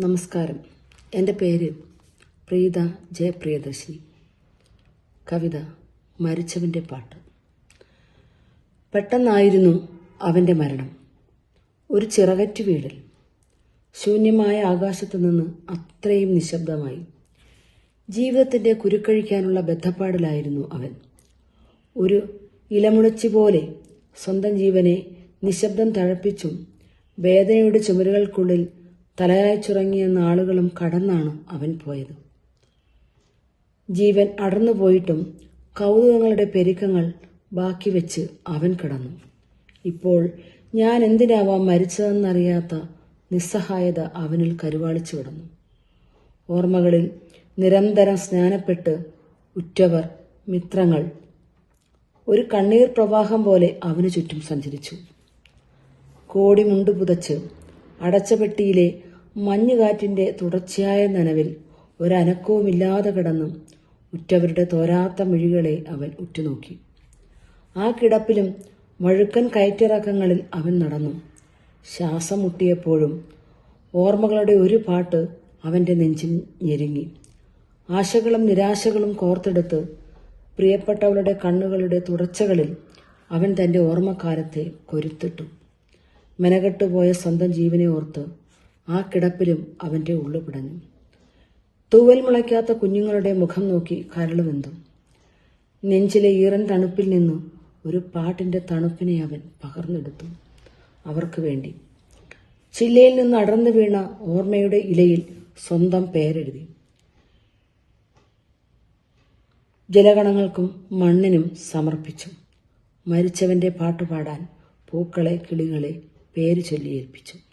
നമസ്കാരം. എന്റെ പേര് പ്രീത ജയപ്രിയദർശിനി. കവിത മരിച്ചവന്റെ പാട്ട്. പെട്ടെന്നായിരുന്നു അവന്റെ മരണം. ഒരു ചിറകറ്റു വീഴൽ ശൂന്യമായ ആകാശത്തു നിന്ന് അത്രയും നിശബ്ദമായി. ജീവിതത്തിന്റെ കുരുക്കഴിക്കാനുള്ള ബദ്ധപ്പാടിലായിരുന്നു അവൻ. ഒരു ഇലമുളച്ചി പോലെ സ്വന്തം ജീവനെ നിശബ്ദം തഴപ്പിച്ചും വേദനയുടെ ചുമരുകൾക്കുള്ളിൽ തലയാച്ചുറങ്ങിയ നാളുകളും കടന്നാണ് അവൻ പോയത്. ജീവൻ അടർന്നു പോയിട്ടും കൗതുകങ്ങളുടെ പെരുക്കങ്ങൾ ബാക്കി വെച്ച് അവൻ കിടന്നു. ഇപ്പോൾ ഞാൻ എന്തിനാവാം മരിച്ചതെന്നറിയാത്ത നിസ്സഹായത അവനിൽ കരുവാളിച്ചു കിടന്നു. ഓർമ്മകളിൽ നിരന്തരം സ്നാനപ്പെട്ട് ഉറ്റവർ മിത്രങ്ങൾ ഒരു കണ്ണീർ പ്രവാഹം പോലെ അവന് ചുറ്റും സഞ്ചരിച്ചു. കോടി മുണ്ടു പുതച്ച് അടച്ച പെട്ടിയിലെ മഞ്ഞുകാറ്റിന്റെ തുടർച്ചയായ നനവിൽ ഒരനക്കവുമില്ലാതെ കിടന്നു ഉറ്റവരുടെ തോരാത്ത മിഴികളെ അവൻ ഉറ്റുനോക്കി. ആ കിടപ്പിലും വഴുക്കൻ കയറ്റിറക്കങ്ങളിൽ അവൻ നടന്നു. ശ്വാസം മുട്ടിയപ്പോഴും ഓർമ്മകളുടെ ഒരു പാട്ട് അവന്റെ നെഞ്ചിൽ ഞെരുങ്ങി. ആശകളും നിരാശകളും കോർത്തെടുത്ത് പ്രിയപ്പെട്ടവളുടെ കണ്ണുകളുടെ തുടർച്ചകളിൽ അവൻ തന്റെ ഓർമ്മക്കാലത്തെ കൊരുത്തിട്ടു. മെനകെട്ടുപോയ സ്വന്തം ജീവനെ ഓർത്ത് ആ കിടപ്പിലും അവന്റെ ഉള്ളു പിടഞ്ഞു. തൂവൽ മുളയ്ക്കാത്ത കുഞ്ഞുങ്ങളുടെ മുഖം നോക്കി കരളുവെന്തു. നെഞ്ചിലെ ഈറൻ തണുപ്പിൽ നിന്ന് ഒരു പാട്ടിന്റെ തണുപ്പിനെ അവൻ പകർന്നെടുത്തു. അവർക്ക് വേണ്ടി. ചില്ലയിൽ നിന്ന് അടർന്നു വീണ ഓർമ്മയുടെ ഇലയിൽ സ്വന്തം പേരെഴുതി. ജലഗണങ്ങൾക്കും മണ്ണിനും സമർപ്പിച്ചു. മരിച്ചവന്റെ പാട്ടുപാടാൻ പൂക്കളെ കിളികളെ പേര് ചൊല്ലി ഏൽപ്പിച്ചു.